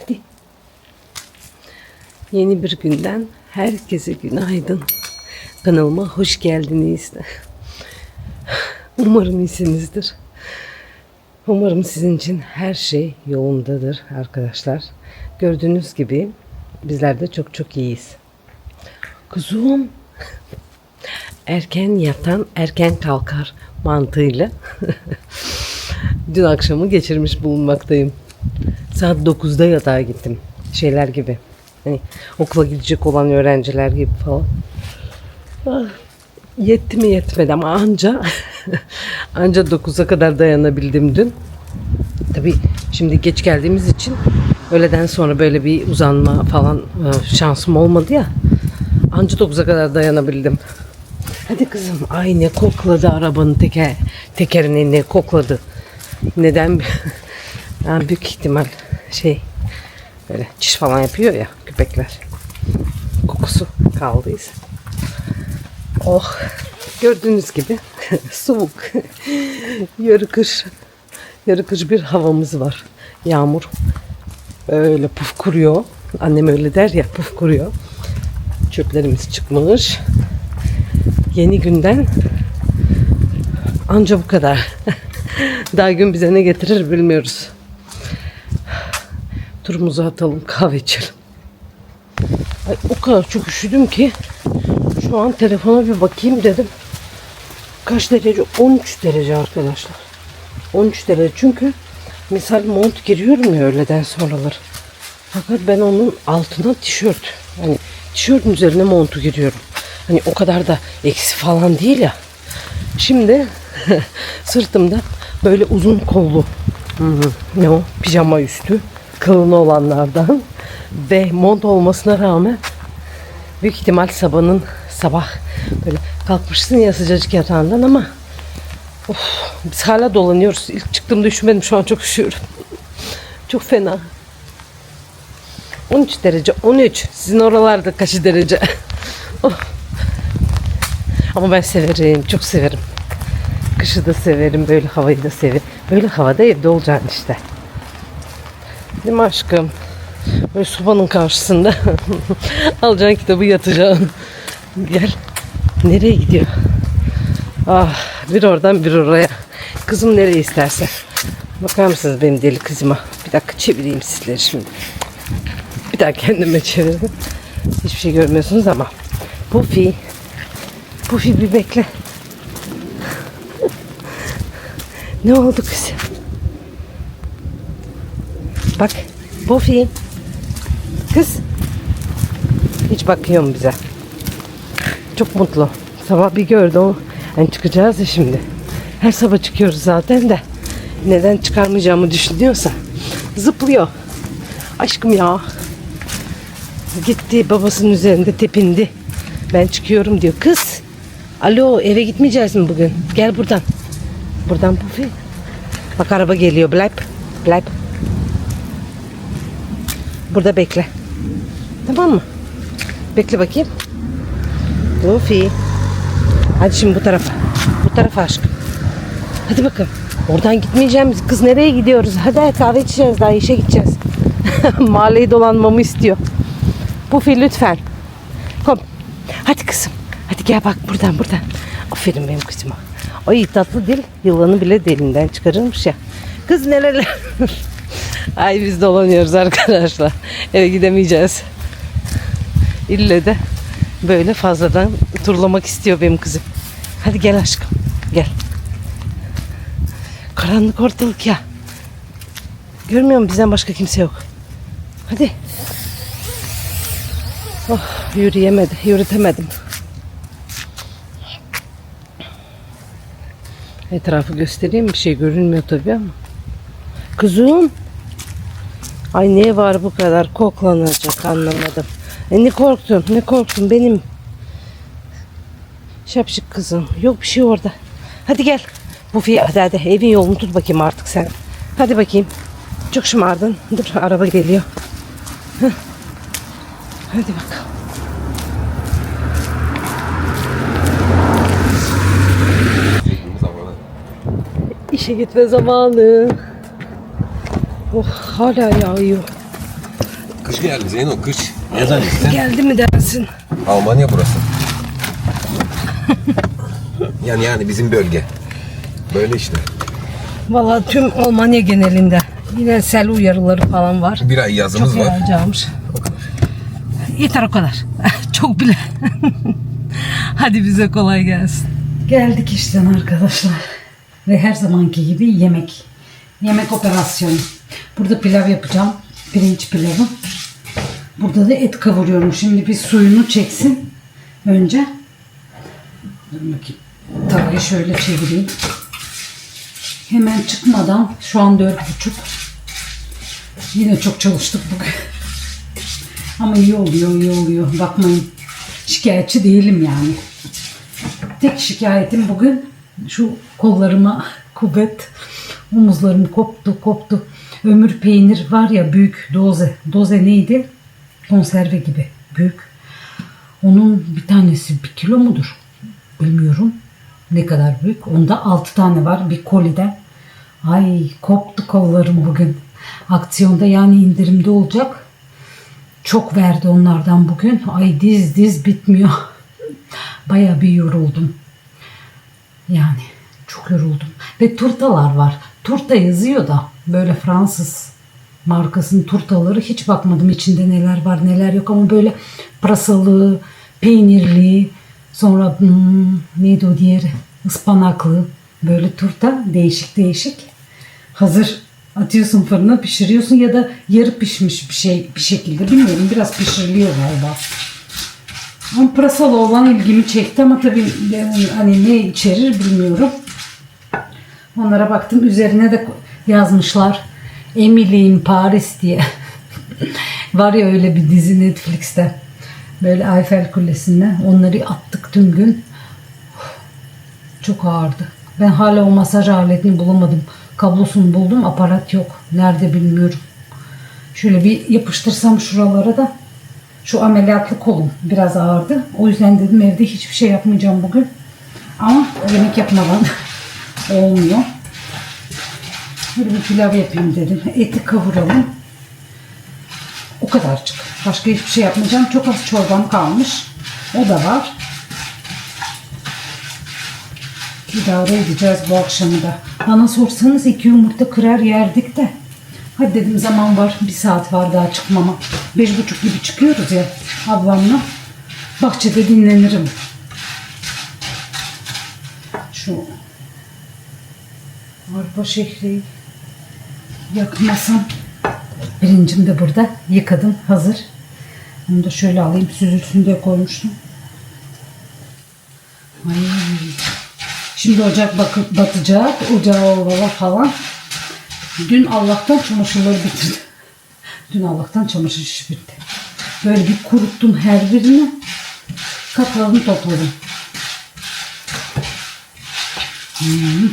Hadi. Yeni bir günden herkese günaydın. Kanalıma hoş geldiniz. Umarım iyisinizdir. Umarım sizin için her şey yolundadır arkadaşlar. Gördüğünüz gibi bizler de çok çok iyiyiz. Kuzum erken yatan erken kalkar mantığıyla dün akşamı geçirmiş bulunmaktayım. Saat 9'da yatağa gittim. Şeyler gibi. Hani okula gidecek olan öğrenciler gibi falan. Ah, yetti mi yetmedi ama anca anca 9'a kadar dayanabildim dün. Tabii şimdi geç geldiğimiz için öğleden sonra böyle bir uzanma falan e, şansım olmadı ya. Anca 9'a kadar dayanabildim. Hadi kızım. Ay ne kokladı arabanın teker, tekerini ne kokladı. Neden? yani büyük ihtimal şey böyle çiş falan yapıyor ya köpekler. Kokusu kaldıysa. Oh gördüğünüz gibi soğuk. Yarı kış. Yarı kış bir havamız var. Yağmur öyle puf kuruyor. Annem öyle der ya puf kuruyor. Çöplerimiz çıkmış. Yeni günden anca bu kadar. Daha gün bize ne getirir bilmiyoruz. Turumuzu atalım kahve içelim. Ay, o kadar çok üşüdüm ki şu an telefona bir bakayım dedim. Kaç derece? 13 derece arkadaşlar. 13 derece çünkü misal mont giriyorum ya öğleden sonraları. Fakat ben onun altına tişört. Hani tişörtün üzerine montu giriyorum. Hani o kadar da eksi falan değil ya. Şimdi sırtımda böyle uzun kollu ne o pijama üstü kalın olanlardan ve mont olmasına rağmen büyük ihtimal sabahın sabah böyle kalkmışsın ya sıcacık yatağından ama of, biz hala dolanıyoruz. İlk çıktığımda üşümedim şu an çok üşüyorum. Çok fena. 13 derece 13. Sizin oralarda kaç derece? oh. Ama ben severim. Çok severim. Kışı da severim. Böyle havayı da severim. Böyle havada evde olacaksın işte. Değil mi aşkım? Böyle sobanın karşısında alacaksın kitabı yatacaksın. Gel. Nereye gidiyor? Ah, bir oradan bir oraya. Kızım nereye isterse. Bakar mısınız benim deli kızıma? Bir dakika çevireyim sizleri şimdi. Bir daha kendime çevirdim. Hiçbir şey görmüyorsunuz ama. Puffy. Puffy bir bekle. ne oldu kızım? Bak. Puffy. Kız. Hiç bakıyor mu bize? Çok mutlu. Sabah bir gördü o. Yani çıkacağız ya şimdi. Her sabah çıkıyoruz zaten de. Neden çıkarmayacağımı düşünüyorsa. Zıplıyor. Aşkım ya. Gitti babasının üzerinde tepindi. Ben çıkıyorum diyor. Kız. Alo eve gitmeyeceğiz mi bugün? Gel buradan. Buradan Pufi. Bak araba geliyor. Bleib. Bleib. Burada bekle. Tamam mı? Bekle bakayım. Pufi. Hadi şimdi bu tarafa. Bu tarafa aşkım. Hadi bakalım. Oradan gitmeyeceğim. Kız nereye gidiyoruz? Hadi kahve içeceğiz. Daha işe gideceğiz. Mahalleyi dolanmamı istiyor. Pufi lütfen. Kom. Hadi kızım. Hadi gel bak buradan buradan. Aferin benim kızıma. Ay tatlı dil yılanı bile delinden çıkarırmış ya. Kız nereler? Ay biz dolanıyoruz arkadaşlar. Eve gidemeyeceğiz. İlle de böyle fazladan turlamak istiyor benim kızım. Hadi gel aşkım. Gel. Karanlık ortalık ya. Görmüyor musun bizden başka kimse yok. Hadi. Oh, yürüyemedi, yürütemedim. Etrafı göstereyim bir şey görünmüyor tabii ama. Kızım. Ay ne var bu kadar koklanacak anlamadım. E ne korktun ne korktun benim. Şapşık kızım. Yok bir şey orada. Hadi gel. Bu fiye hadi hadi evin yolunu tut bakayım artık sen. Hadi bakayım. Çok şımardın. Dur araba geliyor. Heh. Hadi bakalım. İşe gitme zamanı. Oh hala yağıyor. Kış geldi Zeyno kış. Ne zannettin? Geldi mi dersin? Almanya burası. yani yani bizim bölge. Böyle işte. Valla tüm Almanya genelinde yine sel uyarıları falan var. Bir ay yazımız Çok var. yağacağımış. Yeter o kadar. Çok bile. Hadi bize kolay gelsin. Geldik işten arkadaşlar. Ve her zamanki gibi yemek. Yemek operasyonu. Burada pilav yapacağım. Pirinç pilavı. Burada da et kavuruyorum. Şimdi bir suyunu çeksin. Önce. Dur bakayım. Tavayı şöyle çevireyim. Hemen çıkmadan şu an dört buçuk. Yine çok çalıştık bugün. Ama iyi oluyor, iyi oluyor. Bakmayın. Şikayetçi değilim yani. Tek şikayetim bugün şu kollarıma kuvvet, omuzlarım koptu koptu. Ömür peynir var ya büyük doze. Doze neydi? Konserve gibi büyük. Onun bir tanesi bir kilo mudur? Bilmiyorum ne kadar büyük. Onda 6 tane var bir kolide. Ay koptu kollarım bugün. Aksiyonda yani indirimde olacak. Çok verdi onlardan bugün. Ay diz diz bitmiyor. Baya bir yoruldum. Yani çok yoruldum. Ve turtalar var. Turta yazıyor da böyle Fransız markasının turtaları hiç bakmadım içinde neler var neler yok ama böyle pırasalı, peynirli, sonra hmm, neydi o diğeri ıspanaklı böyle turta değişik değişik. Hazır atıyorsun fırına pişiriyorsun ya da yarı pişmiş bir şey bir şekilde bilmiyorum biraz pişiriliyor galiba. Ama pırasalı olan ilgimi çekti ama tabii hani ne içerir bilmiyorum. Onlara baktım. Üzerine de yazmışlar. Emily in Paris diye. Var ya öyle bir dizi Netflix'te. Böyle Eiffel Kulesi'nde. Onları attık tüm gün. Çok ağırdı. Ben hala o masaj aletini bulamadım. Kablosunu buldum. Aparat yok. Nerede bilmiyorum. Şöyle bir yapıştırsam şuralara da şu ameliyatlı kolum biraz ağırdı. O yüzden dedim evde hiçbir şey yapmayacağım bugün. Ama yemek yapmadan olmuyor. Böyle bir pilav yapayım dedim. Eti kavuralım. O kadarcık. Başka hiçbir şey yapmayacağım. Çok az çorbam kalmış. O da var. İdare edeceğiz bu akşamı da. Bana sorsanız iki yumurta kırar yerdik de. Hadi dedim zaman var. Bir saat var daha çıkmama. Beş buçuk gibi çıkıyoruz ya ablamla. Bahçede dinlenirim. Şu arpa şehri yakmasam. Pirincim de burada. Yıkadım. Hazır. Onu da şöyle alayım. Süzülsün diye koymuştum. Ay. Şimdi ocak bakıp batacak. Ocağı ovala falan. Dün Allah'tan çamaşırları bitirdim. Dün Allah'tan çamaşır işi bitti. Böyle bir kuruttum her birini. Katlarını topladım. Hmm.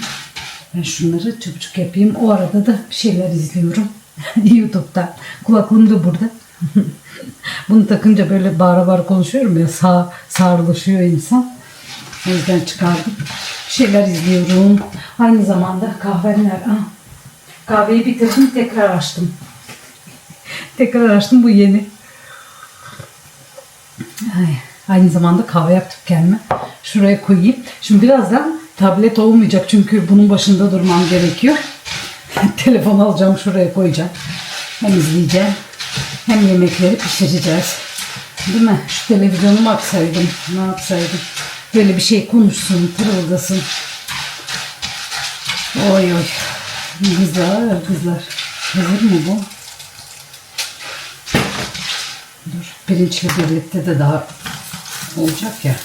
Ben şunları çabucak yapayım. O arada da bir şeyler izliyorum. YouTube'da. Kulaklığım da burada. Bunu takınca böyle bağıra bağıra konuşuyorum ya sağ, sağırlaşıyor insan. O yüzden çıkardım. Bir şeyler izliyorum. Aynı zamanda kahveler. Ah, kahveyi bitirdim tekrar açtım. tekrar açtım bu yeni. Ay, aynı zamanda kahve yaptık kendime. Şuraya koyayım. Şimdi birazdan tablet olmayacak çünkü bunun başında durmam gerekiyor. Telefon alacağım şuraya koyacağım. Hem izleyeceğim hem yemekleri pişireceğiz. Değil mi? Şu televizyonumu açsaydım. Ne yapsaydım? Böyle bir şey konuşsun, tırıldasın. Oy oy. Güzel kızlar. Hazır mı bu? Dur. Pirinçle birlikte de daha olacak ya.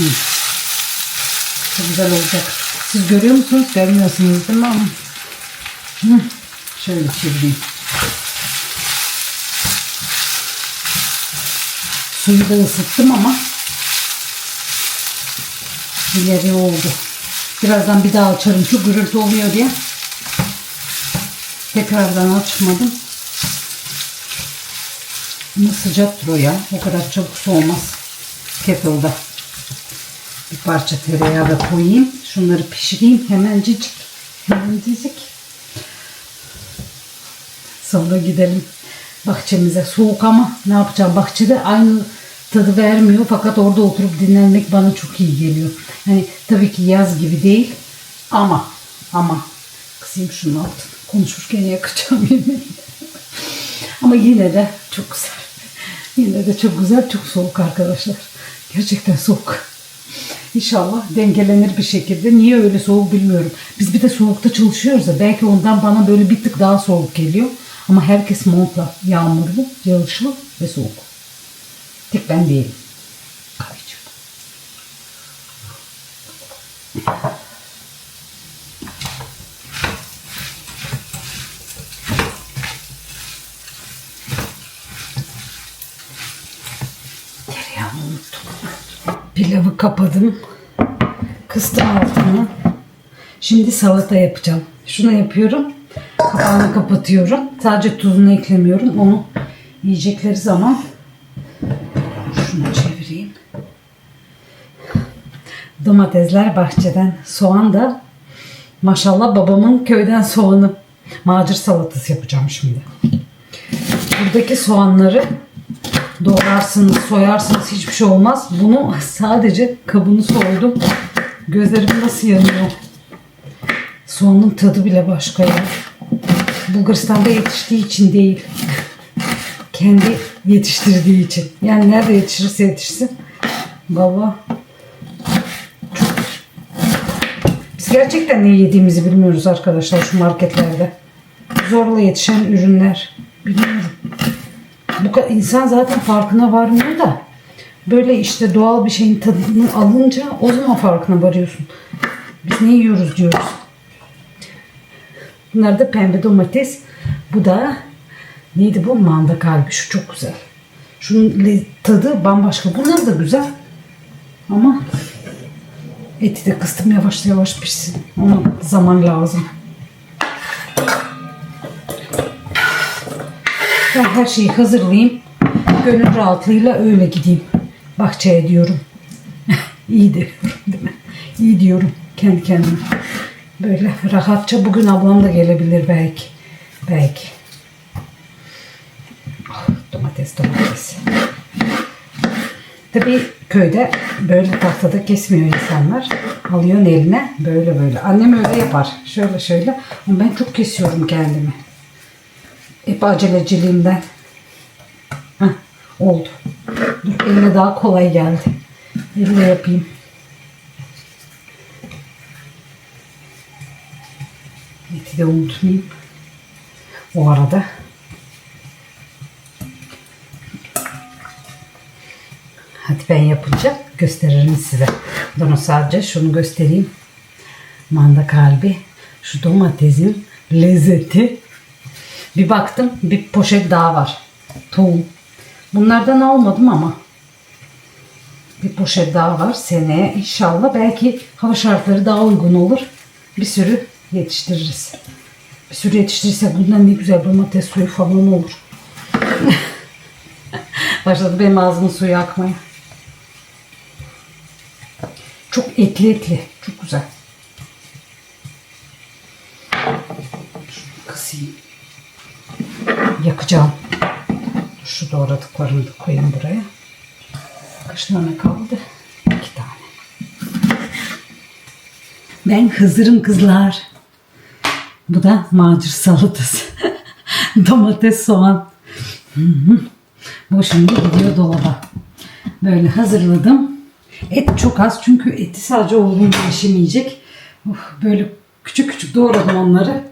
Hmm. Çok güzel olacak. Siz görüyor musunuz? Görmüyorsunuz değil mi? Ama. Hı. Şöyle çevireyim. Suyu da ısıttım ama ileri oldu. Birazdan bir daha açarım. Çok gürültü oluyor diye. Tekrardan açmadım. Ama sıcaktır o ya. O kadar çabuk soğumaz. Kettle'da. Parça tereyağı da koyayım. Şunları pişireyim hemencik. Hemencik. Sonra gidelim bahçemize. Soğuk ama ne yapacağım? Bahçede aynı tadı vermiyor. Fakat orada oturup dinlenmek bana çok iyi geliyor. Yani tabii ki yaz gibi değil. Ama ama kısayım şunun altını. Konuşurken yakacağım yemeği. ama yine de çok güzel. Yine de çok güzel. Çok soğuk arkadaşlar. Gerçekten soğuk. İnşallah dengelenir bir şekilde. Niye öyle soğuk bilmiyorum. Biz bir de soğukta çalışıyoruz da belki ondan bana böyle bir tık daha soğuk geliyor. Ama herkes montla yağmurlu, yağışlı ve soğuk. Tek ben değilim. Kahveciğim. Pilavı kapadım. Kıstım altını. Şimdi salata yapacağım. Şunu yapıyorum. Kapağını kapatıyorum. Sadece tuzunu eklemiyorum. Onu yiyecekleri zaman şunu çevireyim. Domatesler bahçeden. Soğan da maşallah babamın köyden soğanı. Macir salatası yapacağım şimdi. Buradaki soğanları doğrarsınız, soyarsınız hiçbir şey olmaz. Bunu sadece kabını soydum. Gözlerim nasıl yanıyor. Soğanın tadı bile başka ya. Bulgaristan'da yetiştiği için değil. Kendi yetiştirdiği için. Yani nerede yetişirse yetişsin. Valla Biz gerçekten ne yediğimizi bilmiyoruz arkadaşlar şu marketlerde. Zorla yetişen ürünler. Bilmiyorum. Bu insan zaten farkına varmıyor da böyle işte doğal bir şeyin tadını alınca o zaman farkına varıyorsun. Biz ne yiyoruz diyoruz. Bunlar da pembe domates. Bu da neydi bu? Manda kalbi. Şu çok güzel. Şunun tadı bambaşka. Bunlar da güzel. Ama eti de kıstım yavaş yavaş pişsin. Ona zaman lazım. Ben her şeyi hazırlayayım. Gönül rahatlığıyla öyle gideyim. Bahçeye diyorum. İyi diyorum değil mi? İyi diyorum kendi kendime. Böyle rahatça bugün ablam da gelebilir belki. Belki. Ah, domates domates. Tabii köyde böyle tahtada kesmiyor insanlar. Alıyorsun eline böyle böyle. Annem öyle yapar. Şöyle şöyle. Ben çok kesiyorum kendimi. Hep aceleciliğimden. Heh, oldu. Dur elime daha kolay geldi. Elle yapayım. Eti de unutmayayım. O arada. Hadi ben yapınca gösteririm size. Ben o sadece şunu göstereyim. Manda kalbi. Şu domatesin lezzeti. Bir baktım bir poşet daha var. Tohum. Bunlardan almadım ama. Bir poşet daha var seneye inşallah. Belki hava şartları daha uygun olur. Bir sürü yetiştiririz. Bir sürü yetiştirirsek bundan ne güzel domates suyu falan olur. Başladı benim ağzımın suyu akmaya. Çok etli etli. Çok güzel. Şunu kısayım. Yakacağım. Şu doğradıklarımı da koyayım buraya. Kaç tane kaldı? İki tane. Ben hazırım kızlar. Bu da macir salatası. Domates, soğan. Bu şimdi gidiyor dolaba. Böyle hazırladım. Et çok az çünkü eti sadece oğlum eşim yiyecek. Uf, böyle küçük küçük doğradım onları.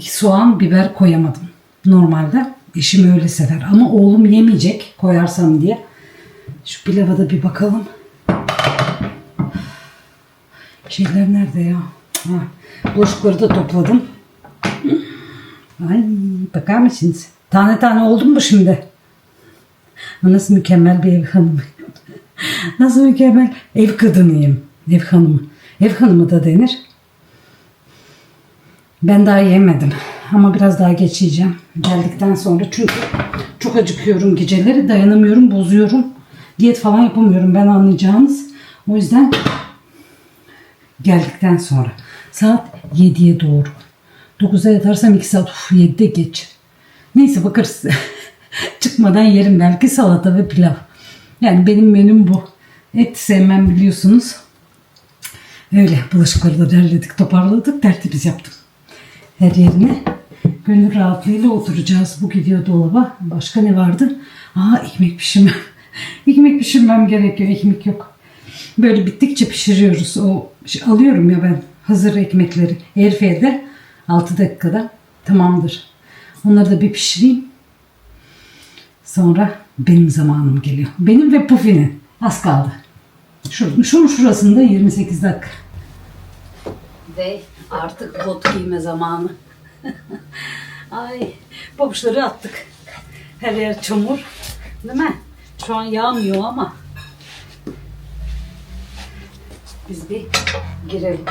Soğan, biber koyamadım. Normalde eşim öyle sever ama oğlum yemeyecek koyarsam diye. Şu pilava da bir bakalım. Şeyler nerede ya? Ha, bulaşıkları da topladım. Ay bakar mısınız? Tane tane oldu mu şimdi? Nasıl mükemmel bir ev hanımı. Nasıl mükemmel ev kadınıyım. Ev hanımı. Ev hanımı da denir. Ben daha yemedim. Ama biraz daha geç yiyeceğim. Geldikten sonra çünkü çok acıkıyorum geceleri. Dayanamıyorum, bozuyorum. Diyet falan yapamıyorum ben anlayacağınız. O yüzden geldikten sonra saat 7'ye doğru. 9'da yatarsam 2 saat uf 7'de geç. Neyse bakarız. Çıkmadan yerim belki salata ve pilav. Yani benim menüm bu. Et sevmem biliyorsunuz. Öyle bulaşıkları da derledik, toparladık, tertemiz yaptım. Her yerine gönül rahatlığıyla oturacağız. Bu gidiyor dolaba. Başka ne vardı? Aa ekmek pişirmem. ekmek pişirmem gerekiyor. Ekmek yok. Böyle bittikçe pişiriyoruz. O şey, alıyorum ya ben hazır ekmekleri. Airfryer'de 6 dakikada tamamdır. Onları da bir pişireyim. Sonra benim zamanım geliyor. Benim ve Pufi'nin. Az kaldı. Şu, şunun şurasında 28 dakika. Ve artık bot giyme zamanı. Ay pabuçları attık. Her yer çamur. Değil mi? Şu an yağmıyor ama. Biz bir girelim.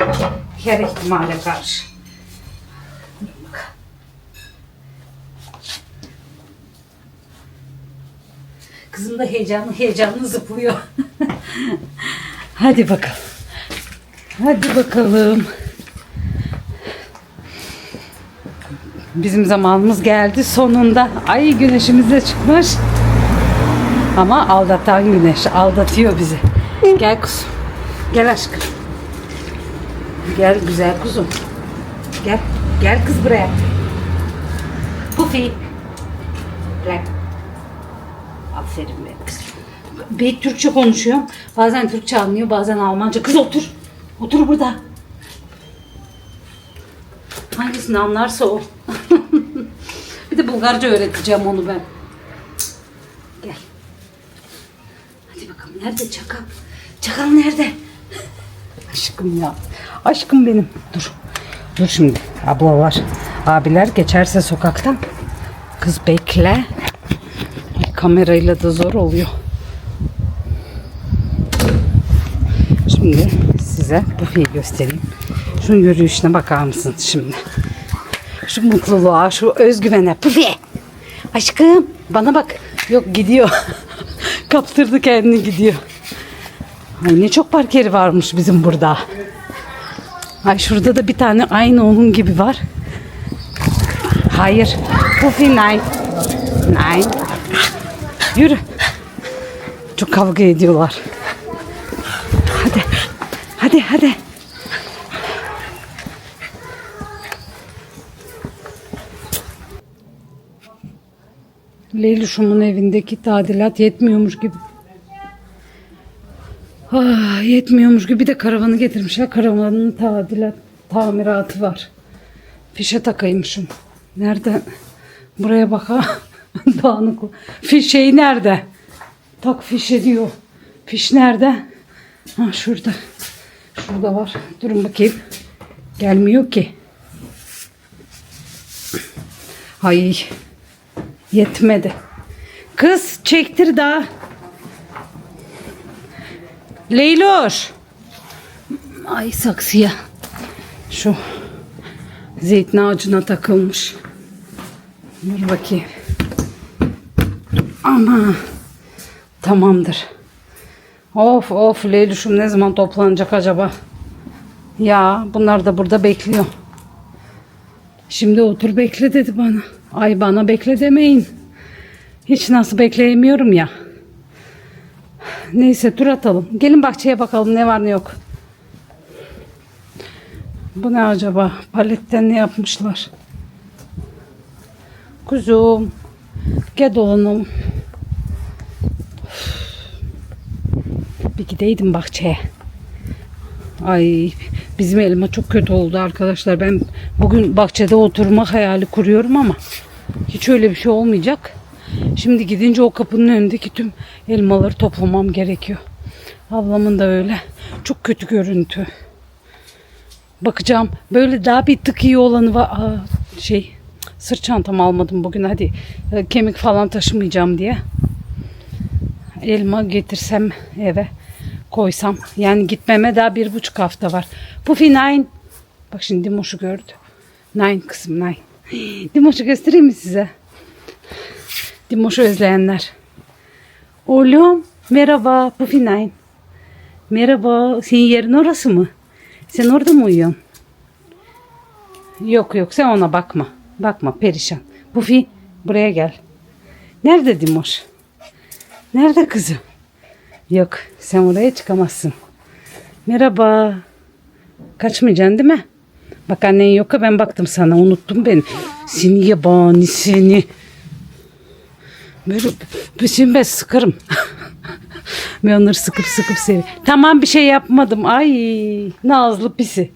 Her ihtimale karşı. Kızım da heyecanlı heyecanlı zıplıyor. Hadi bakalım. Hadi bakalım. Bizim zamanımız geldi sonunda. Ay güneşimiz de çıkmış. Ama aldatan güneş aldatıyor bizi. Gel kuzum. Gel aşkım. Gel güzel kuzum. Gel. Gel kız buraya. Pufi. Gel. Aferin benim kızım. Bir Türkçe konuşuyor. Bazen Türkçe anlıyor, bazen Almanca. Kız otur. Otur burada. Hangisini anlarsa o. de Bulgarca öğreteceğim onu ben. Gel. Hadi bakalım nerede çakal? Çakal nerede? Aşkım ya. Aşkım benim. Dur. Dur şimdi. Ablalar, abiler geçerse sokaktan. Kız bekle. Kamerayla da zor oluyor. Şimdi size Bufi'yi göstereyim. Şunun yürüyüşüne bakar mısınız şimdi? Şu mutluluğa, şu özgüvene. Bufi! Aşkım bana bak. Yok gidiyor. Kaptırdı kendini gidiyor. Ay ne çok park yeri varmış bizim burada. Ay şurada da bir tane aynı onun gibi var. Hayır. Bufi nein. Nein. Yürü. Çok kavga ediyorlar. Hadi. Hadi hadi. Leylüş'ümün evindeki tadilat yetmiyormuş gibi. Ah, yetmiyormuş gibi bir de karavanı getirmişler. Karavanın tadilat, tamiratı var. Fişe takaymışım. Nerede? Buraya bak. Dağınık. Fiş şey nerede? Tak fişe diyor. Fiş nerede? Ha şurada. Şurada var. Durun bakayım. Gelmiyor ki. Ay. Yetmedi. Kız çektir daha. Leyloş. Ay saksıya. Şu zeytin ağacına takılmış. Dur bakayım. Ama tamamdır. Of of Leylüş'üm ne zaman toplanacak acaba? Ya bunlar da burada bekliyor. Şimdi otur bekle dedi bana. Ay bana bekle demeyin. Hiç nasıl bekleyemiyorum ya. Neyse tur atalım. Gelin bahçeye bakalım ne var ne yok. Bu ne acaba? Paletten ne yapmışlar? Kuzum. Gel dolanalım. Bir gideydim bahçeye. Ay bizim elma çok kötü oldu arkadaşlar. Ben bugün bahçede oturma hayali kuruyorum ama hiç öyle bir şey olmayacak. Şimdi gidince o kapının önündeki tüm elmaları toplamam gerekiyor. Ablamın da öyle. Çok kötü görüntü. Bakacağım. Böyle daha bir tık iyi olanı var. Aa, şey sırt çantamı almadım bugün. Hadi e, kemik falan taşımayacağım diye. Elma getirsem eve koysam. Yani gitmeme daha bir buçuk hafta var. Pufi nine. Bak şimdi Dimoş'u gördü. Nine kızım nine. Dimoş'u göstereyim mi size? Dimoş'u özleyenler. Oğlum merhaba Pufi nine. Merhaba. Senin yerin orası mı? Sen orada mı uyuyorsun? Yok yok sen ona bakma. Bakma perişan. Bufi buraya gel. Nerede Dimoş? Nerede kızım? Yok sen oraya çıkamazsın. Merhaba. Kaçmayacaksın değil mi? Bak annen yok ya ben baktım sana unuttum beni. Seni yabani seni. Böyle bütün ben sıkarım. ben onları sıkıp sıkıp seviyorum. Tamam bir şey yapmadım. Ay nazlı pisi.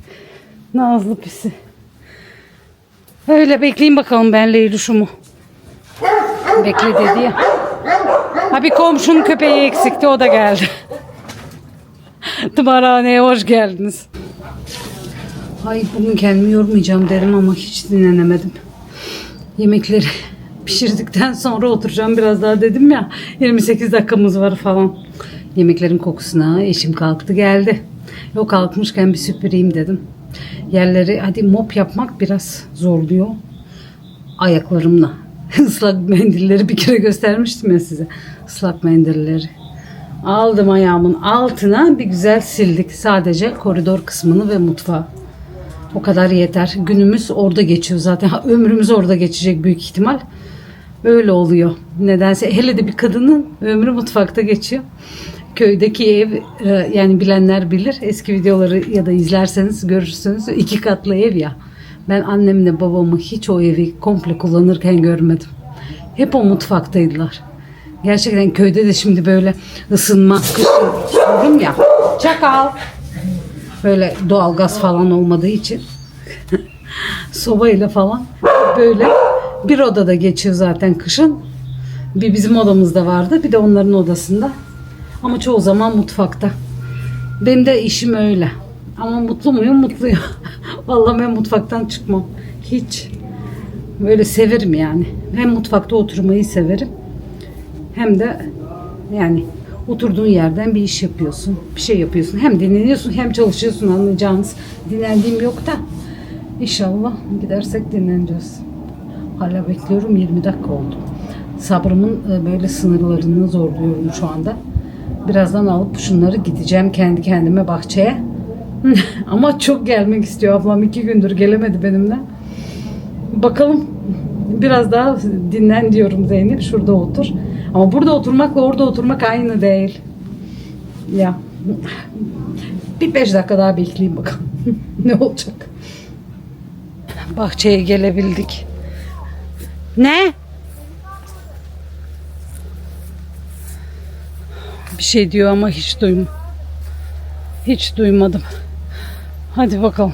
Nazlı pisi. Öyle bekleyin bakalım ben Leylüş'ümü. Bekle dedi ya. Ha bir komşunun köpeği eksikti o da geldi. Tımarhaneye hoş geldiniz. Ay bugün kendimi yormayacağım dedim ama hiç dinlenemedim. Yemekleri pişirdikten sonra oturacağım biraz daha dedim ya. 28 dakikamız var falan. Yemeklerin kokusuna eşim kalktı geldi. O kalkmışken bir süpüreyim dedim. Yerleri hadi mop yapmak biraz zorluyor. Ayaklarımla. Islak mendilleri bir kere göstermiştim ya size. Islak mendilleri. Aldım ayağımın altına bir güzel sildik. Sadece koridor kısmını ve mutfağı. O kadar yeter. Günümüz orada geçiyor zaten. Ha, Ömrümüz orada geçecek büyük ihtimal. Öyle oluyor. Nedense hele de bir kadının ömrü mutfakta geçiyor. Köydeki ev e, yani bilenler bilir. Eski videoları ya da izlerseniz görürsünüz. iki katlı ev ya. Ben annemle babamı hiç o evi komple kullanırken görmedim. Hep o mutfaktaydılar. Gerçekten köyde de şimdi böyle ısınma, kışın ya. Çakal böyle doğalgaz falan olmadığı için sobayla falan böyle bir odada geçiyor zaten kışın. Bir bizim odamızda vardı bir de onların odasında. Ama çoğu zaman mutfakta. Benim de işim öyle. Ama mutlu muyum? Mutluyum. Vallahi ben mutfaktan çıkmam. Hiç. Böyle severim yani. Hem mutfakta oturmayı severim. Hem de yani oturduğun yerden bir iş yapıyorsun. Bir şey yapıyorsun. Hem dinleniyorsun hem çalışıyorsun anlayacağınız. Dinlendiğim yok da. İnşallah gidersek dinleneceğiz. Hala bekliyorum 20 dakika oldu. Sabrımın e, böyle sınırlarını zorluyorum şu anda. Birazdan alıp şunları gideceğim kendi kendime bahçeye. Ama çok gelmek istiyor ablam. iki gündür gelemedi benimle. Bakalım biraz daha dinlen diyorum Zeynep. Şurada otur. Ama burada oturmakla orada oturmak aynı değil. Ya bir beş dakika daha bekleyeyim bakalım. ne olacak? Bahçeye gelebildik. Ne? Bir şey diyor ama hiç duym hiç duymadım. Hadi bakalım.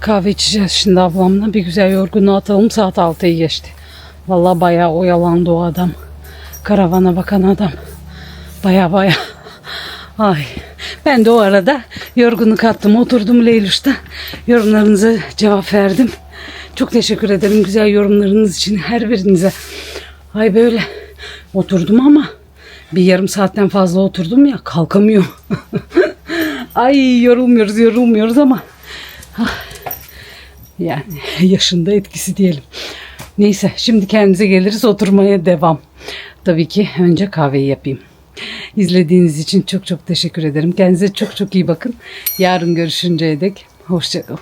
Kahve içeceğiz şimdi ablamla. Bir güzel yorgunluğu atalım. Saat 6'yı geçti. Vallahi bayağı oyalandı o adam. Karavana bakan adam. Baya baya. Ay. Ben de o arada yorgunluk attım. Oturdum Leylüş'te. Yorumlarınıza cevap verdim. Çok teşekkür ederim güzel yorumlarınız için her birinize. Ay böyle oturdum ama bir yarım saatten fazla oturdum ya kalkamıyorum. Ay yorulmuyoruz yorulmuyoruz ama ah, yani yaşında etkisi diyelim. Neyse şimdi kendimize geliriz oturmaya devam. Tabii ki önce kahveyi yapayım. İzlediğiniz için çok çok teşekkür ederim. Kendinize çok çok iyi bakın. Yarın görüşünceye dek hoşçakalın.